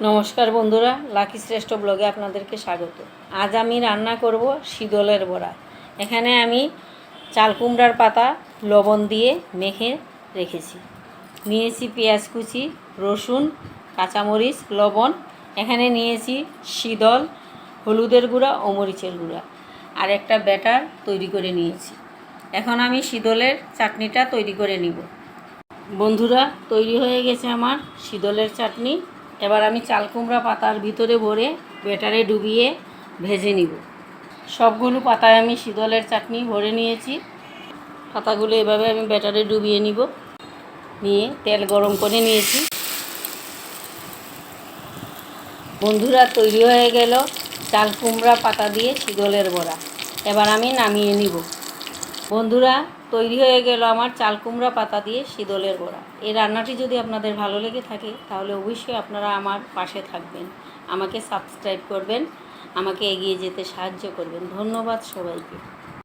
নমস্কার বন্ধুরা, লাকি শ্রেষ্ঠ ব্লগে আপনাদেরকে স্বাগত। আজ আমি রান্না করব শীতলের বড়া। এখানে আমি চাল কুমড়ার পাতা, লবণ দিয়ে মেখে রেখেছি। নিয়েছি পেঁয়াজ কুচি, রসুন, কাঁচামরিচ, লবণ। এখানে নিয়েছি শীতল, হলুদের গুঁড়া ও মরিচের গুঁড়া। আর একটা ব্যাটার তৈরি করে নিয়েছি। এখন আমি শীতলের চাটনিটা তৈরি করে নিব। বন্ধুরা, তৈরি হয়ে গেছে আমার শীতলের চাটনি। এবার আমি চাল কুমড়া পাতার ভিতরে ভরে বেটারে ডুবিয়ে ভেজে নিব। সবগুলো পাতায় আমি শীতলের চাটনি ভরে নিয়েছি। পাতাগুলো এভাবে আমি ব্যাটারে ডুবিয়ে নিব। নিয়ে তেল গরম করে নিয়েছি। বন্ধুরা, তৈরি হয়ে গেল চাল কুমড়া পাতা দিয়ে শীতলের বড়া। এবার আমি নামিয়ে নিব। বন্ধুরা তৈরি হয়ে গেল আমার চালকুমড়া পাতা দিয়ে শীতলের গোড়া এই রান্নাটি যদি আপনাদের ভালো লেগে থাকে, তাহলে অবশ্যই আপনারা আমার পাশে থাকবেন। আমাকে সাবস্ক্রাইব করবেন, আমাকে এগিয়ে যেতে সাহায্য করবেন। ধন্যবাদ সবাইকে।